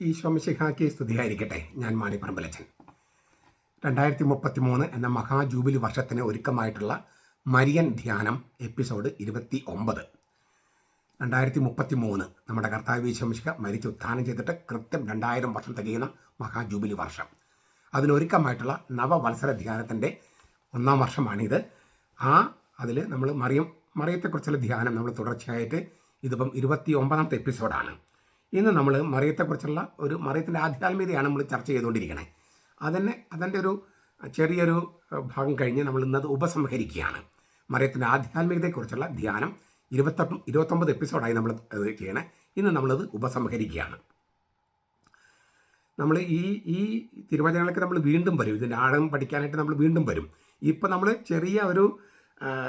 ഈശോമിശിഹാക്കി സ്തുതിയായിരിക്കട്ടെ. ഞാൻ മാണിപ്പറമ്പലച്ചൻ. രണ്ടായിരത്തി മുപ്പത്തി മൂന്ന് എന്ന മഹാജൂബിലി വർഷത്തിന് ഒരുക്കമായിട്ടുള്ള മരിയൻ ധ്യാനം എപ്പിസോഡ് ഇരുപത്തി ഒമ്പത് രണ്ടായിരത്തി മുപ്പത്തി മൂന്ന് നമ്മുടെ കർത്താവ് ഈശോമിശിഹ മരിച്ച് ഉത്ഥാനം ചെയ്തിട്ട് കൃത്യം രണ്ടായിരം വർഷം തികയുന്ന മഹാജൂബിലി വർഷം. അതിനൊരുക്കമായിട്ടുള്ള നവവത്സര ധ്യാനത്തിന്റെ ഒന്നാം വർഷമാണിത്. ആ അതിൽ നമ്മൾ മറിയം മറിയത്തെക്കുറിച്ചുള്ള ധ്യാനം നമ്മൾ തുടർച്ചയായിട്ട് ഇതിപ്പം ഇരുപത്തി ഒമ്പതാമത്തെ എപ്പിസോഡാണ്. ഇന്ന് നമ്മൾ മറിയത്തെക്കുറിച്ചുള്ള ഒരു മറിയത്തിന്റെ ആധ്യാത്മികതയാണ് നമ്മൾ ചർച്ച ചെയ്തുകൊണ്ടിരിക്കുന്നത് അതന്നെ അതിന്റെ ഒരു ചെറിയൊരു ഭാഗം കഴിഞ്ഞ് നമ്മൾ ഇന്നത് ഉപസംഹരിക്കുകയാണ്. മറിയത്തിന്റെ ആധ്യാത്മികതയെക്കുറിച്ചുള്ള ധ്യാനം ഇരുപത്തെട്ടും ഇരുപത്തൊമ്പത് എപ്പിസോഡായി നമ്മൾ ചെയ്യണേ. ഇന്ന് നമ്മളത് ഉപസംഹരിക്കുകയാണ്. നമ്മൾ ഈ ഈ തിരുവചനങ്ങളൊക്കെ നമ്മൾ വീണ്ടും വരും. ഇതിന്റെ ആഴം പഠിക്കാനായിട്ട് നമ്മൾ വീണ്ടും വരും. ഇപ്പം നമ്മൾ ചെറിയ ഒരു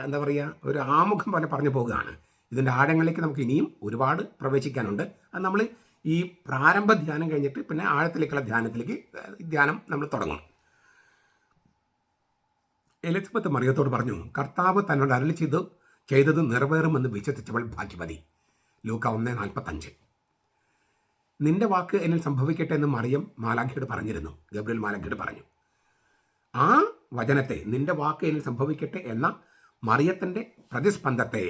എന്താ പറയുക ഒരു ആമുഖം പോലെ പറഞ്ഞു പോകുകയാണ് ഇതിന്റെ ആഴങ്ങളിലേക്ക് നമുക്ക് ഇനിയും ഒരുപാട് പ്രവേശിക്കാനുണ്ട്. അത് നമ്മൾ ഈ പ്രാരംഭ ധ്യാനം കഴിഞ്ഞിട്ട് പിന്നെ ആഴത്തിലേക്കുള്ള ധ്യാനത്തിലേക്ക് ധ്യാനം നമ്മൾ തുടങ്ങും എലിസബത്ത് മറിയത്തോട് പറഞ്ഞു കർത്താവ് തന്നോട് അരളി ചെയ്ത് ചെയ്തത് നിറവേറുമെന്ന് വിശ്വസിച്ചവൾ ഭാഗ്യവതി. ലൂക്ക ഒന്ന് നാൽപ്പത്തഞ്ച്. നിന്റെ വാക്ക് എന്നിൽ സംഭവിക്കട്ടെ എന്ന് മറിയം മാലാഖയോട് പറഞ്ഞിരുന്നു. ഗബ്രിയൽ മാലാഖയോട് പറഞ്ഞു ആ വചനത്തെ നിന്റെ വാക്ക് എന്നിൽ സംഭവിക്കട്ടെ എന്ന മറിയത്തിന്റെ പ്രതിസ്പന്ദത്തെ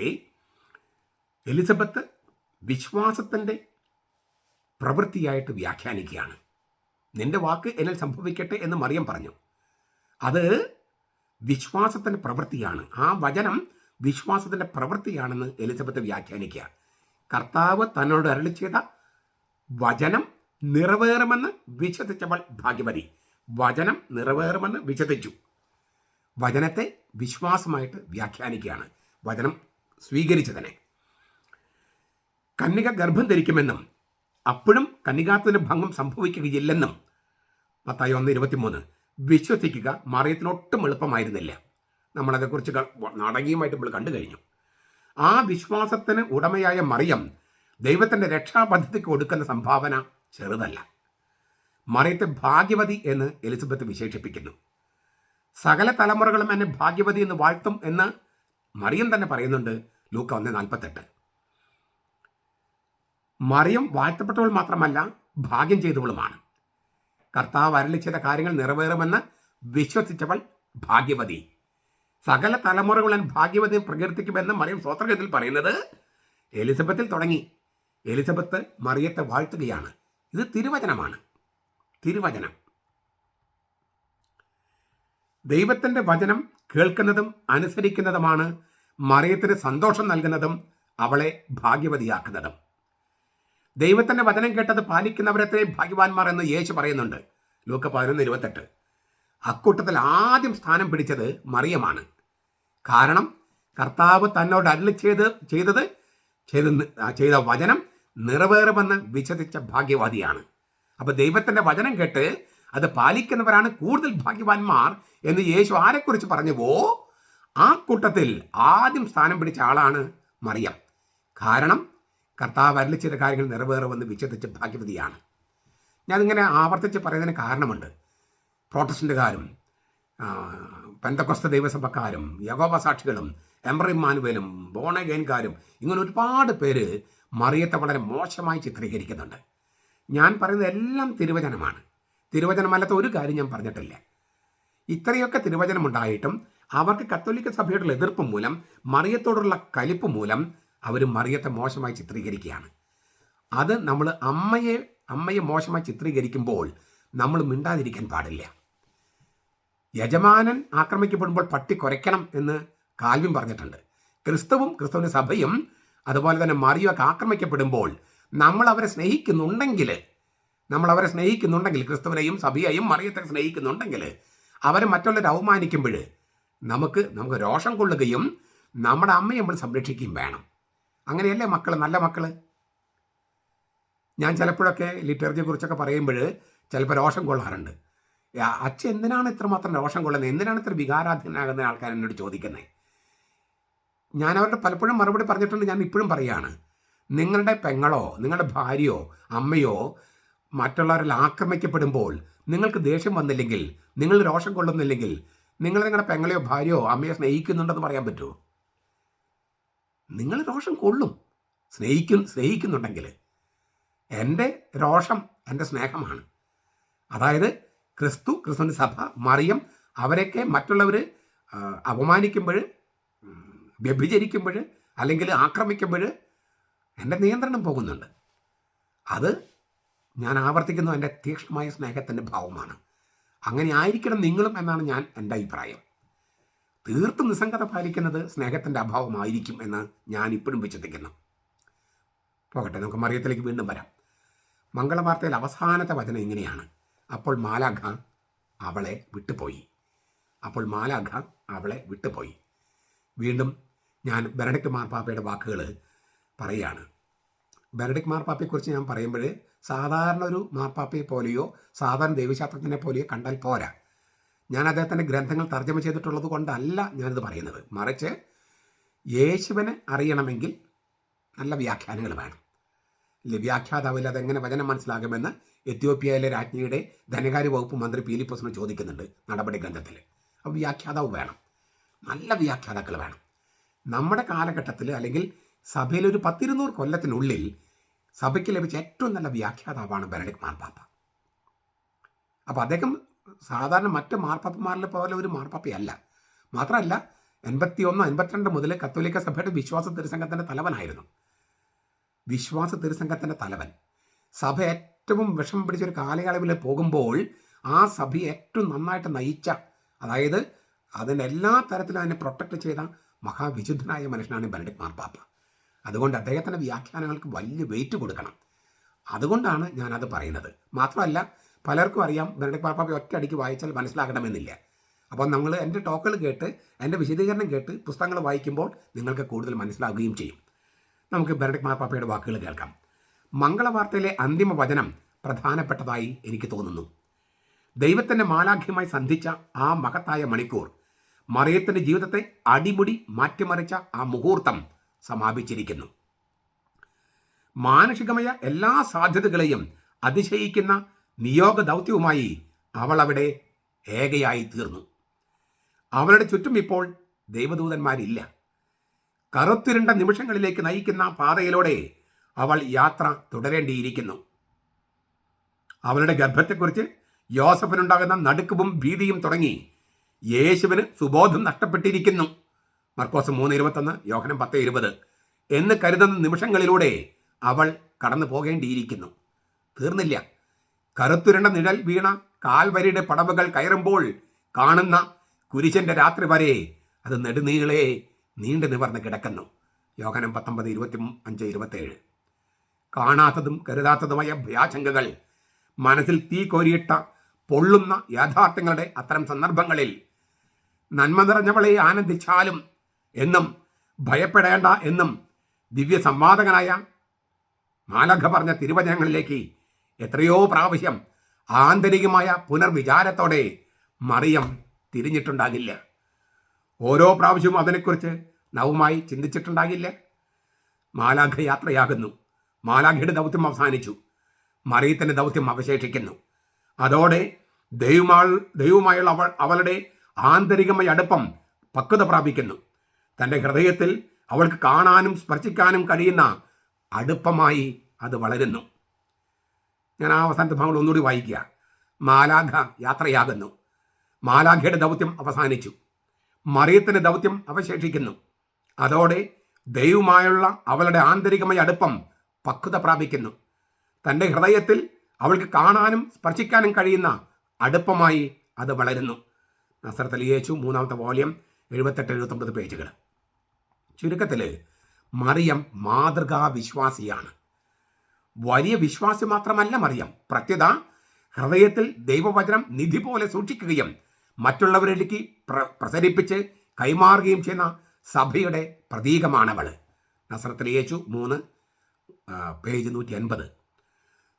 എലിസബത്ത് വിശ്വാസത്തിന്റെ പ്രവൃത്തിയായിട്ട് വ്യാഖ്യാനിക്കുകയാണ്. നിന്റെ വാക്ക് എന്നിൽ സംഭവിക്കട്ടെ എന്ന് മറിയം പറഞ്ഞു. അത് വിശ്വാസത്തിന്റെ പ്രവൃത്തിയാണ്. ആ വചനം വിശ്വാസത്തിന്റെ പ്രവൃത്തിയാണെന്ന് എലിസബത്ത് വ്യാഖ്യാനിക്കുക. കർത്താവ് തന്നോട് അരളി ചെയ്ത വചനം നിറവേറുമെന്ന് വിശ്വസിച്ചവൾ ഭാഗ്യവതി. വചനം നിറവേറുമെന്ന് വിശ്വസിച്ചു. വചനത്തെ വിശ്വാസമായിട്ട് വ്യാഖ്യാനിക്കുകയാണ്. വചനം സ്വീകരിച്ചതിനെ. കന്യക ഗർഭം ധരിക്കുമെന്നും അപ്പോഴും കന്യകാത്വത്തിന് ഭംഗം സംഭവിക്കുകയില്ലെന്നും പത്തായി ഒന്ന് ഇരുപത്തിമൂന്ന് വിശ്വസിക്കുക മറിയത്തിന് ഒട്ടും എളുപ്പമായിരുന്നില്ല നമ്മളതേക്കുറിച്ച് നാടകീയമായിട്ട് നമ്മൾ കണ്ടു കഴിഞ്ഞു. ആ വിശ്വാസത്തിന് ഉടമയായ മറിയം ദൈവത്തിന്റെ രക്ഷാപദ്ധതിക്ക് കൊടുക്കുന്ന സംഭാവന ചെറുതല്ല. മറിയത്തെ ഭാഗ്യവതി എന്ന് എലിസബത്ത് വിശേഷിപ്പിക്കുന്നു. സകല തലമുറകളും എന്നെ ഭാഗ്യവതി എന്ന് വാഴ്ത്തും എന്ന് മറിയം തന്നെ പറയുന്നുണ്ട് ലൂക്ക ഒന്ന് നാൽപ്പത്തെട്ട്. മറിയം വാഴ്ത്തപ്പെട്ടവൾ മാത്രമല്ല ഭാഗ്യം ചെയ്തവളുമാണ്. കർത്താവ് അരളി ചെയ്ത കാര്യങ്ങൾ നിറവേറുമെന്ന് വിശ്വസിച്ചവൾ ഭാഗ്യവതി. സകല തലമുറകളും ഭാഗ്യവതി പ്രകീർത്തിക്കുമെന്ന് മറിയം സ്വത്രഗതിൽ പറയുന്നത് എലിസബത്തിൽ തുടങ്ങി. എലിസബത്ത് മറിയത്തെ വാഴ്ത്തുകയാണ്. ഇത് തിരുവചനമാണ്. തിരുവചനം. ദൈവത്തിന്റെ വചനം കേൾക്കുന്നതും അനുസരിക്കുന്നതുമാണ് മറിയത്തിന് സന്തോഷം നൽകുന്നതും അവളെ ഭാഗ്യവതിയാക്കുന്നതും. ദൈവത്തിന്റെ വചനം കേട്ടത് പാലിക്കുന്നവരത്രയും ഭാഗ്യവാന്മാർ എന്ന് യേശു പറയുന്നുണ്ട്. ലൂക്ക പതിനൊന്ന് ഇരുപത്തെട്ട്. അക്കൂട്ടത്തിൽ ആദ്യം സ്ഥാനം പിടിച്ചത് മറിയമാണ്. കാരണം കർത്താവ് തന്നോട് അരുളി ചെയ്ത് ചെയ്തത് ചെയ്ത് ചെയ്ത വചനം നിറവേറുമെന്ന് വിശ്വസിച്ച ഭാഗ്യവാദിയാണ്. അപ്പോൾ ദൈവത്തിന്റെ വചനം കേട്ട് അത് പാലിക്കുന്നവരാണ് കൂടുതൽ ഭാഗ്യവാന്മാർ എന്ന് യേശു ആരെക്കുറിച്ച് പറഞ്ഞുവോ? ആ കൂട്ടത്തിൽ ആദ്യം സ്ഥാനം പിടിച്ച ആളാണ് മറിയം. കാരണം കർത്താവ് അരളി ചെയ്ത കാര്യങ്ങൾ നിറവേറുമെന്ന് വിശ്വസിച്ച ഭാഗ്യവതിയാണ്. ഞാനിങ്ങനെ ആവർത്തിച്ച് പറയുന്നതിന് കാരണമുണ്ട്. പ്രോട്ടസ്റ്റന്റുകാരും പെന്തക്കൊസ്ത ദൈവസഭക്കാരും യഗോബ സാക്ഷികളും എംബ്രി മാനുവേലും ബോണഗൈൻകാരും ഇങ്ങനെ ഒരുപാട് പേര് മറിയത്തെ വളരെ മോശമായി ചിത്രീകരിക്കുന്നുണ്ട്. ഞാൻ പറയുന്നത് എല്ലാം തിരുവചനമാണ്. തിരുവചനമല്ലാത്ത ഒരു കാര്യം ഞാൻ പറഞ്ഞിട്ടില്ല. ഇത്രയൊക്കെ തിരുവചനമുണ്ടായിട്ടും അവർക്ക് കത്തോലിക്ക സഭയുടെ എതിർപ്പ് മൂലം മറിയത്തോടുള്ള കലിപ്പ് മൂലം അവർ മറിയത്തെ മോശമായി ചിത്രീകരിക്കുകയാണ്. അത് നമ്മൾ അമ്മയെ അമ്മയെ മോശമായി ചിത്രീകരിക്കുമ്പോൾ നമ്മൾ മിണ്ടാതിരിക്കാൻ പാടില്ല. യജമാനൻ ആക്രമിക്കപ്പെടുമ്പോൾ പട്ടി കുരയ്ക്കണം എന്ന് കാൽവിൻ പറഞ്ഞിട്ടുണ്ട്. ക്രിസ്തുവും ക്രിസ്തുവിന്റെ സഭയും അതുപോലെ തന്നെ മറിയൊക്കെ ആക്രമിക്കപ്പെടുമ്പോൾ നമ്മൾ അവരെ സ്നേഹിക്കുന്നുണ്ടെങ്കിൽ നമ്മൾ അവരെ സ്നേഹിക്കുന്നുണ്ടെങ്കിൽ ക്രിസ്തുവിനെയും സഭയെയും മറിയത്തെ സ്നേഹിക്കുന്നുണ്ടെങ്കിൽ അവരെ മറ്റുള്ളവരെ അവമാനിക്കുമ്പോൾ നമുക്ക് നമുക്ക് രോഷം കൊള്ളുകയും നമ്മുടെ അമ്മയെ നമ്മൾ സംരക്ഷിക്കുകയും വേണം. അങ്ങനെയല്ലേ മക്കൾ നല്ല മക്കൾ ഞാൻ ചിലപ്പോഴൊക്കെ ലിറ്ററേച്ചറെ കുറിച്ചൊക്കെ പറയുമ്പോൾ ചിലപ്പോൾ രോഷം കൊള്ളാറുണ്ട്. അച്ഛൻ എന്തിനാണ് ഇത്രമാത്രം രോഷം കൊള്ളുന്നത്? എന്തിനാണ് ഇത്ര വികാരാധീനാകുന്ന ആൾക്കാർ എന്നോട് ചോദിക്കുന്നത് ഞാൻ അവരുടെ പലപ്പോഴും മറുപടി പറഞ്ഞിട്ടുണ്ട് ഞാൻ ഇപ്പോഴും പറയുകയാണ് നിങ്ങളുടെ പെങ്ങളോ നിങ്ങളുടെ ഭാര്യയോ അമ്മയോ മറ്റുള്ളവരിൽ ആക്രമിക്കപ്പെടുമ്പോൾ നിങ്ങൾക്ക് ദേഷ്യം വന്നില്ലെങ്കിൽ നിങ്ങൾ രോഷം കൊള്ളുന്നില്ലെങ്കിൽ നിങ്ങൾ നിങ്ങളുടെ പെങ്ങളെയോ ഭാര്യയോ അമ്മയോ സ്നേഹിക്കുന്നുണ്ടെന്ന് പറയാൻ പറ്റുമോ? നിങ്ങൾ രോഷം കൊള്ളും. സ്നേഹിക്കും സ്നേഹിക്കുന്നുണ്ടെങ്കിൽ എന്റെ രോഷം എന്റെ സ്നേഹമാണ്. അതായത് ക്രിസ്തു ക്രിസ്തു സഭ മറിയം അവരൊക്കെ മറ്റുള്ളവർ അപമാനിക്കുമ്പോൾ വ്യഭിചരിക്കുമ്പോൾ അല്ലെങ്കിൽ ആക്രമിക്കുമ്പോൾ എന്റെ നിയന്ത്രണം പോകുന്നുണ്ട്. അത് ഞാൻ ആവർത്തിക്കുന്നു എന്റെ തീക്ഷ്ണമായ സ്നേഹത്തിന്റെ ഭാവമാണ്. അങ്ങനെ ആയിരിക്കണം നിങ്ങളും എന്നാണ് ഞാൻ എന്റെ അഭിപ്രായം. തീർത്തും നിസ്സംഗത പാലിക്കുന്നത് സ്നേഹത്തിന്റെ അഭാവമായിരിക്കും എന്ന് ഞാൻ ഇപ്പോഴും വിശ്വസിക്കുന്നു. പോകട്ടെ നമുക്ക് മറിയത്തിലേക്ക് വീണ്ടും വരാം. മംഗളവാർത്തയിൽ അവസാനത്തെ വചനം ഇങ്ങനെയാണ്. അപ്പോൾ മാലാഖ അവളെ വിട്ടുപോയി. അപ്പോൾ മാലാഖ അവളെ വിട്ടുപോയി. വീണ്ടും ഞാൻ ബെനഡിക്ട് മാർപ്പാപ്പയുടെ വാക്കുകൾ പറയുകയാണ്. ബെനഡിക്ട് മാർപ്പാപ്പയെക്കുറിച്ച് ഞാൻ പറയുമ്പോൾ സാധാരണ ഒരു മാർപ്പാപ്പയെ പോലെയോ സാധാരണ ദൈവശാസ്ത്രജ്ഞനെ പോലെയോ കണ്ടാൽ പോരാ. ഞാൻ അദ്ദേഹത്തിന്റെ ഗ്രന്ഥങ്ങൾ തർജമ ചെയ്തിട്ടുള്ളത് കൊണ്ടല്ല ഞാനിത് പറയുന്നത്. മറിച്ച് യേശുവിനെ അറിയണമെങ്കിൽ നല്ല വ്യാഖ്യാനങ്ങൾ വേണം. ഇല്ല വ്യാഖ്യാതാവില്ല അതെങ്ങനെ വചനം മനസ്സിലാകുമെന്ന് എത്യോപ്യയിലെ രാജ്ഞിയുടെ ധനകാര്യ വകുപ്പ് മന്ത്രി പീലിപ്പോസിന് ചോദിക്കുന്നുണ്ട് നടപടി ഗ്രന്ഥത്തിൽ അപ്പോൾ വ്യാഖ്യാതാവ് വേണം. നല്ല വ്യാഖ്യാതാക്കൾ വേണം. നമ്മുടെ കാലഘട്ടത്തിൽ അല്ലെങ്കിൽ സഭയിൽ ഒരു പത്തിരുന്നൂറ് കൊല്ലത്തിനുള്ളിൽ സഭയ്ക്ക് ലഭിച്ച ഏറ്റവും നല്ല വ്യാഖ്യാതാവാണ് ബെനഡിക് മാർപ്പാപ്പ. അപ്പോൾ അദ്ദേഹം സാധാരണ മറ്റ് മാർപ്പാപ്പമാരിലെ പോലെ ഒരു മാർപ്പാപ്പയല്ല. മാത്രമല്ല എൺപത്തി ഒന്ന് എൺപത്തിരണ്ട് മുതൽ കത്തോലിക്ക സഭയുടെ വിശ്വാസ തിരുസംഘത്തിന്റെ തലവനായിരുന്നു. വിശ്വാസ തിരുസംഘത്തിന്റെ തലവൻ. സഭ ഏറ്റവും വിഷമം പിടിച്ചൊരു കാലയളവിൽ പോകുമ്പോൾ ആ സഭയെ ഏറ്റവും നന്നായിട്ട് നയിച്ച അതായത് അതിന്റെ എല്ലാ തരത്തിലും അതിനെ പ്രൊട്ടക്റ്റ് ചെയ്ത മഹാവിശുദ്ധനായ മനുഷ്യനാണ് ബെനഡിക് മാർപ്പാപ്പ. അതുകൊണ്ട് അദ്ദേഹത്തിന്റെ വ്യാഖ്യാനങ്ങൾക്ക് വലിയ വെയിറ്റ് കൊടുക്കണം. അതുകൊണ്ടാണ് ഞാനത് പറയുന്നത്. മാത്രമല്ല പലർക്കും അറിയാം ബെനഡിക് ഒറ്റ അടിക്ക് വായിച്ചാൽ മനസ്സിലാകണമെന്നില്ല. അപ്പോൾ നമ്മൾ എന്റെ ടോക്കുകൾ കേട്ട് എന്റെ വിശദീകരണം കേട്ട് പുസ്തകങ്ങൾ വായിക്കുമ്പോൾ നിങ്ങൾക്ക് കൂടുതൽ മനസ്സിലാകുകയും ചെയ്യും. നമുക്ക് ബെനഡിക് മാപ്പാപ്പയുടെ വാക്കുകൾ കേൾക്കാം. മംഗളവാർത്തയിലെ അന്തിമ വചനം പ്രധാനപ്പെട്ടതായി എനിക്ക് തോന്നുന്നു. ദൈവത്തിന്റെ മാലാഖ്യമായി സന്ധിച്ച ആ മഹത്തായ മണിക്കൂർ മറിയത്തിന്റെ ജീവിതത്തെ അടിമുടി മാറ്റിമറിച്ച ആ മുഹൂർത്തം സമാപിച്ചിരിക്കുന്നു. മാനുഷികമായ എല്ലാ സാധ്യതകളെയും അതിശയിക്കുന്ന നിയോഗ ദൗത്യവുമായി അവൾ അവിടെ ഏകയായി തീർന്നു അവളുടെ ചുറ്റും ഇപ്പോൾ ദൈവദൂതന്മാരില്ല. കറുത്തിരുണ്ട നിമിഷങ്ങളിലേക്ക് നയിക്കുന്ന പാതയിലൂടെ അവൾ യാത്ര തുടരേണ്ടിയിരിക്കുന്നു. അവളുടെ ഗർഭത്തെക്കുറിച്ച് യോസഫിനുണ്ടാകുന്ന നടുക്കവും ഭീതിയും തുടങ്ങി യേശുവിന് സുബോധം നഷ്ടപ്പെട്ടിരിക്കുന്നു. മർക്കോസ് മൂന്ന് ഇരുപത്തൊന്ന് യോഹനം പത്ത് ഇരുപത് എന്ന് കരുതുന്ന നിമിഷങ്ങളിലൂടെ അവൾ കടന്നു പോകേണ്ടിയിരിക്കുന്നു തീർന്നില്ല. കറുത്തുരുണ്ട നിഴൽ വീണ കാൽവരിയുടെ പടവുകൾ കയറുമ്പോൾ കാണുന്ന കുരിശന്റെ രാത്രി വരെ അത് നെടുനീളെ നീണ്ടു നിവർന്ന് കിടക്കുന്നു. യോഹനം പത്തൊമ്പത് ഇരുപത്തി അഞ്ച് ഇരുപത്തേഴ്. കാണാത്തതും കരുതാത്തതുമായ ഭയാശങ്കകൾ മനസ്സിൽ തീ കോരിയിട്ട പൊള്ളുന്ന യാഥാർത്ഥ്യങ്ങളുടെ അത്തരം സന്ദർഭങ്ങളിൽ നന്മ നിറഞ്ഞവളെ ആനന്ദിച്ചാലും എന്നും ഭയപ്പെടേണ്ട എന്നും ദിവ്യ സംവാദകനായ മാലഖ പറഞ്ഞ തിരുവചനങ്ങളിലേക്ക് എത്രയോ പ്രാവശ്യം ആന്തരികമായ പുനർവിചാരത്തോടെ മറിയം തിരിഞ്ഞിട്ടുണ്ടാകില്ല. ഓരോ പ്രാവശ്യവും അതിനെക്കുറിച്ച് നവുമായി ചിന്തിച്ചിട്ടുണ്ടാകില്ല. മാലാഖ യാത്രയാകുന്നു മാലാഖയുടെ ദൗത്യം അവസാനിച്ചു. മറിയത്തിന്റെ ദൗത്യം അവശേഷിക്കുന്നു. അതോടെ ദൈവമാൾ ദൈവമായുള്ള അവൾ അവളുടെ ആന്തരികമായ അടുപ്പം പക്വത പ്രാപിക്കുന്നു. തന്റെ ഹൃദയത്തിൽ അവൾക്ക് കാണാനും സ്പർശിക്കാനും കഴിയുന്ന അടുപ്പമായി അത് വളരുന്നു. ഞാൻ ആ അവസാനത്തെ ഭാഗങ്ങൾ ഒന്നുകൂടി വായിക്കുക. മാലാഖ യാത്രയാകുന്നു. മാലാഖയുടെ ദൗത്യം അവസാനിച്ചു. മറിയത്തിന്റെ ദൗത്യം അവശേഷിക്കുന്നു. അതോടെ ദൈവമായുള്ള അവളുടെ ആന്തരികമായ അടുപ്പം പക്വത പ്രാപിക്കുന്നു. തന്റെ ഹൃദയത്തിൽ അവൾക്ക് കാണാനും സ്പർശിക്കാനും കഴിയുന്ന അടുപ്പമായി അത് വളരുന്നു. നസ്രത്തിൽ യേശു മൂന്നാമത്തെ വോളിയം എഴുപത്തെട്ട് എഴുപത്തൊമ്പത് പേജുകൾ. ചുരുക്കത്തിൽ മറിയം മാതൃകാ വിശ്വാസിയാണ് വലിയ വിശ്വാസി മാത്രമല്ല മറിയം. പ്രത്യത ഹൃദയത്തിൽ ദൈവവചനം നിധി പോലെ സൂക്ഷിക്കുകയും മറ്റുള്ളവരിലേക്ക് പ്ര പ്രസരിപ്പിച്ച് കൈമാറുകയും ചെയ്യുന്ന സഭയുടെ പ്രതീകമാണവൾ നസ്രത്തിൽ യേശു മൂന്ന് പേജ് നൂറ്റി അൻപത്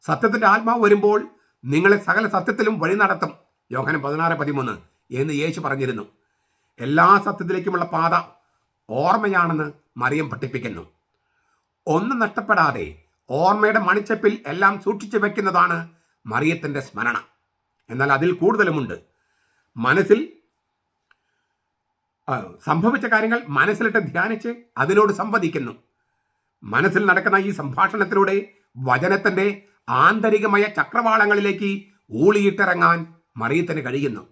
സത്യത്തിന്റെ ആത്മാവ് വരുമ്പോൾ നിങ്ങളെ സകല സത്യത്തിലും വഴി നടത്തും. യോഹനം പതിനാറ് പതിമൂന്ന് എന്ന് യേശു പറഞ്ഞിരുന്നു. എല്ലാ സത്യത്തിലേക്കുമുള്ള പാത ഓർമ്മയാണെന്ന് മറിയം പഠിപ്പിക്കുന്നു. ഒന്നും നഷ്ടപ്പെടാതെ ഓർമ്മയുടെ മണിച്ചപ്പിൽ എല്ലാം സൂക്ഷിച്ചു വെക്കുന്നതാണ് മറിയത്തിന്റെ സ്മരണ. എന്നാൽ അതിൽ കൂടുതലുമുണ്ട്. മനസ്സിൽ സംഭവിച്ച കാര്യങ്ങൾ മനസ്സിലിട്ട് ധ്യാനിച്ച് അതിനോട് സംവദിക്കുന്നു. മനസ്സിൽ നടക്കുന്ന ഈ സംഭാഷണത്തിലൂടെ വചനത്തിന്റെ ആന്തരികമായ ചക്രവാളങ്ങളിലേക്ക് ഊളിയിട്ടിറങ്ങാൻ മറിയത്തിന് കഴിയുന്നു.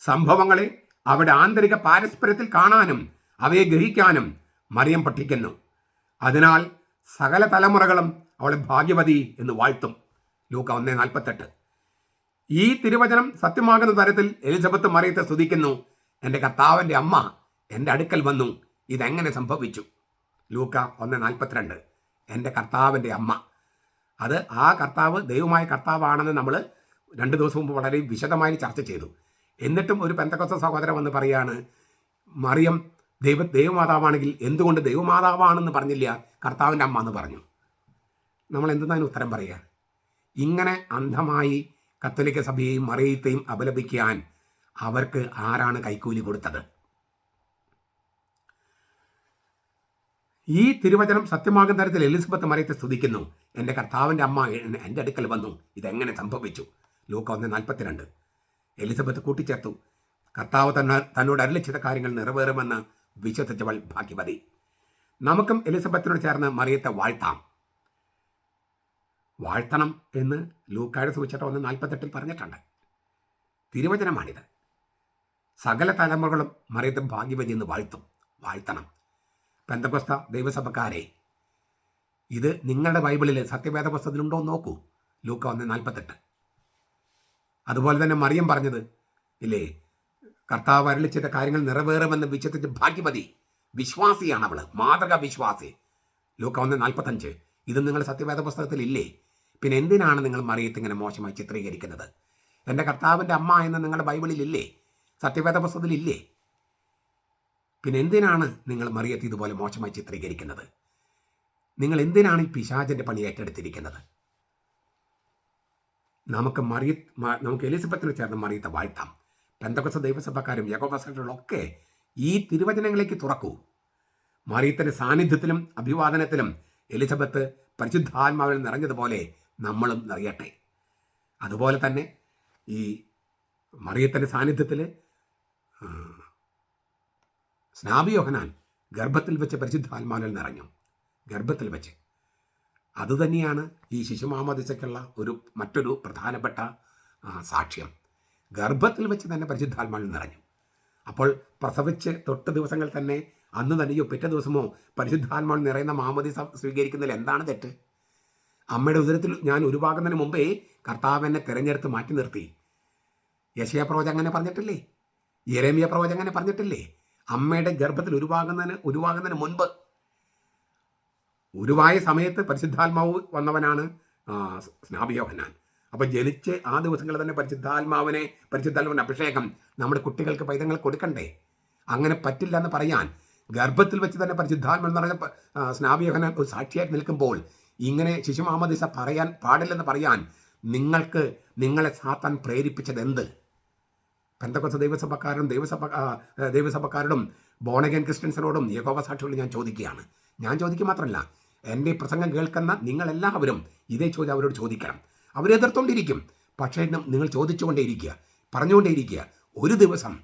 സംഭവങ്ങളെ അവിടെ ആന്തരിക പാരസ്പര്യത്തിൽ കാണാനും അവയെ ഗ്രഹിക്കാനും മറിയം പഠിക്കുന്നു. അതിനാൽ സകല തലമുറകളും അവളെ ഭാഗ്യവതി എന്ന് വാഴ്ത്തും. ലൂക്ക ഒന്നേ നാൽപ്പത്തെട്ട്. ഈ തിരുവചനം സത്യമാകുന്ന തരത്തിൽ എലിസബത്ത് മറിയത്തെ സ്തുതിക്കുന്നു. എന്റെ കർത്താവിന്റെ അമ്മ എന്റെ അടുക്കൽ വന്നു. ഇതെങ്ങനെ സംഭവിച്ചു? ലൂക്ക ഒന്ന് നാൽപ്പത്തിരണ്ട്. എന്റെ കർത്താവിന്റെ അമ്മ. അത് ആ കർത്താവ് ദൈവമായ കർത്താവാണെന്ന് നമ്മൾ രണ്ട് ദിവസം മുമ്പ് വളരെ വിശദമായി ചർച്ച ചെയ്തു. എന്നിട്ടും ഒരു പെന്തക്കൊത്ത സഹോദരൻ വന്ന് പറയാണ് മറിയം ദൈവ ദൈവമാതാവാണെങ്കിൽ എന്തുകൊണ്ട് ദൈവമാതാവാണെന്ന് പറഞ്ഞില്ല? കർത്താവിന്റെ അമ്മ എന്ന് പറഞ്ഞു. നമ്മൾ എന്തെന്നതിന് ഉത്തരം പറയുക? ഇങ്ങനെ അന്ധമായി കത്തോലിക്ക സഭയെയും മറിയത്തെയും അപലപിക്കാൻ അവർക്ക് ആരാണ് കൈക്കൂലി കൊടുത്തത്? ഈ തിരുവചനം സത്യമാകുന്ന തരത്തിൽ എലിസബത്ത് മറിയത്തെ സ്തുതിക്കുന്നു. എന്റെ കർത്താവിന്റെ അമ്മ എന്റെ അടുക്കൽ വന്നു. ഇതെങ്ങനെ സംഭവിച്ചു? ലൂക്ക ഒന്ന് നാൽപ്പത്തിരണ്ട്. എലിസബത്ത് കൂട്ടിച്ചേർത്തു. കർത്താവ് തന്നെ തന്നോട് അരളി കാര്യങ്ങൾ നിറവേറുമെന്ന് വിശ്വസിച്ചവൾ ഭാഗ്യവതി. നമുക്കും എലിസബത്തിനോട് ചേർന്ന് മറിയത്തെ വാഴ്ത്താം. വാഴ്ത്തണം എന്ന് ലൂക്കായുടെ സുവിശേഷം ഒന്ന് നാൽപ്പത്തെട്ടിൽ പറഞ്ഞിട്ടുണ്ട്. തിരുവചനമാണിത്. സകല തലമുറകളും മറിയത്തെ ഭാഗ്യവതി എന്ന് വാഴ്ത്തും. വാഴ്ത്തണം. പെന്തക്കൊസ്ത ദൈവസഭക്കാരെ ഇത് നിങ്ങളുടെ ബൈബിളിൽ സത്യവേദ പുസ്തകത്തിലുണ്ടോ എന്ന് നോക്കൂ. ലൂക്ക ഒന്ന് നാൽപ്പത്തെട്ട്. അതുപോലെ തന്നെ മറിയം പറഞ്ഞത് ഇല്ലേ? കർത്താവ് അരളി ചെയ്ത കാര്യങ്ങൾ നിറവേറുമെന്ന് വിശ്വസിച്ച് ഭാഗ്യപതി വിശ്വാസിയാണ് അവൾ മാതൃക വിശ്വാസി. ലൂക്ക ഒന്ന് നാൽപ്പത്തഞ്ച്. ഇത് നിങ്ങൾ സത്യവേദ പുസ്തകത്തിൽ ഇല്ലേ? പിന്നെ എന്തിനാണ് നിങ്ങൾ മറിയത്ത് ഇങ്ങനെ മോശമായി ചിത്രീകരിക്കുന്നത്? എന്റെ കർത്താവിന്റെ അമ്മ എന്ന് നിങ്ങളുടെ ബൈബിളിൽ ഇല്ലേ? സത്യവേദ പുസ്തകത്തിൽ ഇല്ലേ? പിന്നെ എന്തിനാണ് നിങ്ങൾ മറിയത്ത് ഇതുപോലെ മോശമായി ചിത്രീകരിക്കുന്നത്? നിങ്ങൾ എന്തിനാണ് ഈ പിശാചന്റെ പണി ഏറ്റെടുത്തിരിക്കുന്നത്? നമുക്ക് മറിയ നമുക്ക് എലിസബത്തിന് ചേർന്ന് മറിയത്തെ വാഴ്ത്താം. പെന്തക്കൊസ ദൈവസഭക്കാരും ഒക്കെ ഈ തിരുവചനങ്ങളിലേക്ക് തുറക്കൂ. മറിയത്തിന്റെ സാന്നിധ്യത്തിലും അഭിവാദനത്തിലും എലിസബത്ത് പരിശുദ്ധാത്മാവിൽ നിറഞ്ഞതുപോലെ നമ്മളും നിറയട്ടെ. അതുപോലെ തന്നെ ഈ മറിയത്തിന്റെ സാന്നിധ്യത്തിൽ സ്നാപിയോഹനാൻ ഗർഭത്തിൽ വെച്ച് പരിശുദ്ധാത്മാവിൽ നിറഞ്ഞു. ഗർഭത്തിൽ വെച്ച്. അതുതന്നെയാണ് ഈ ശിശുമാമദിശയ്ക്കുള്ള ഒരു മറ്റൊരു പ്രധാനപ്പെട്ട സാക്ഷ്യം. ഗർഭത്തിൽ വെച്ച് തന്നെ പരിശുദ്ധാത്മാവിൽ നിറഞ്ഞു. അപ്പോൾ പ്രസവിച്ച് തൊട്ട് ദിവസങ്ങൾ തന്നെ അന്ന് തന്നെയോ പിറ്റേ ദിവസമോ പരിശുദ്ധാത്മാവിൽ നിറയുന്ന മാമതി സ്വീകരിക്കുന്നതിൽ എന്താണ് തെറ്റ്? അമ്മയുടെ ഉദരത്തിൽ ഞാൻ ഒരു ഉരുവാകുന്നതിന് മുമ്പേ കർത്താവ് എന്നെ തിരഞ്ഞെടുത്ത് മാറ്റി നിർത്തി. യശയ അങ്ങനെ പറഞ്ഞിട്ടില്ലേ? യരേമിയ അങ്ങനെ പറഞ്ഞിട്ടില്ലേ? അമ്മയുടെ ഗർഭത്തിൽ ഉരുവാകുന്നതിന് ഉരുവാകുന്നതിന് മുൻപ്. ഉരുവായ സമയത്ത് പരിശുദ്ധാത്മാവ് വന്നവനാണ് സ്നാപിയോഹനാൻ അപ്പോൾ ജനിച്ച് ആ ദിവസങ്ങളിൽ തന്നെ പരിശുദ്ധാത്മാവിനെ പരിശുദ്ധാത്മാവിന് അഭിഷേകം നമ്മുടെ കുട്ടികൾക്ക് പൈതങ്ങൾ കൊടുക്കണ്ടേ? അങ്ങനെ പറ്റില്ല എന്ന് പറയാൻ ഗർഭത്തിൽ വെച്ച് തന്നെ പരിശുദ്ധാത്മ എന്ന് പറഞ്ഞ പ- ഒരു സാക്ഷിയായി നിൽക്കുമ്പോൾ ഇങ്ങനെ ശിശുമാമദിസ പറയാൻ പാടില്ലെന്ന് പറയാൻ നിങ്ങൾക്ക് നിങ്ങളെ സാത്താൻ പ്രേരിപ്പിച്ചത് എന്ത്? പെന്തക്കൊത്ത ദൈവസഭക്കാരും ദൈവസഭ ദൈവസഭക്കാരോടും ബോണഗൻ ക്രിസ്ത്യൻസിനോടും യഹോവ സാക്ഷികളും ഞാൻ ചോദിക്കുകയാണ്. ഞാൻ ചോദിക്കുക മാത്രമല്ല എന്റെ പ്രസംഗം കേൾക്കുന്ന നിങ്ങളെല്ലാവരും ഇതേ ചോദ്യം അവരോട് ചോദിക്കണം. അവരെതിർത്തോണ്ടിരിക്കും. പക്ഷേ നിങ്ങൾ ചോദിച്ചുകൊണ്ടേയിരിക്കുക പറഞ്ഞുകൊണ്ടേയിരിക്കുക ഒരു ദിവസം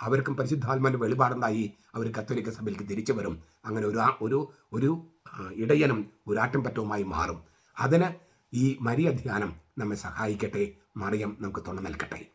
അവർക്കും പരിശുദ്ധാത്മാന്റെ വെളിപാടുണ്ടായി അവർ കത്തോലിക്ക സഭയിലേക്ക് തിരിച്ചു വരും. അങ്ങനെ ഒരു ഒരു ഒരു ഇടയനും ഒരാട്ടും പറ്റവുമായി മാറും. അതിന് ഈ മരിയ ധ്യാനം നമ്മെ സഹായിക്കട്ടെ. മറിയം നമുക്ക് തുണ നൽകട്ടെ.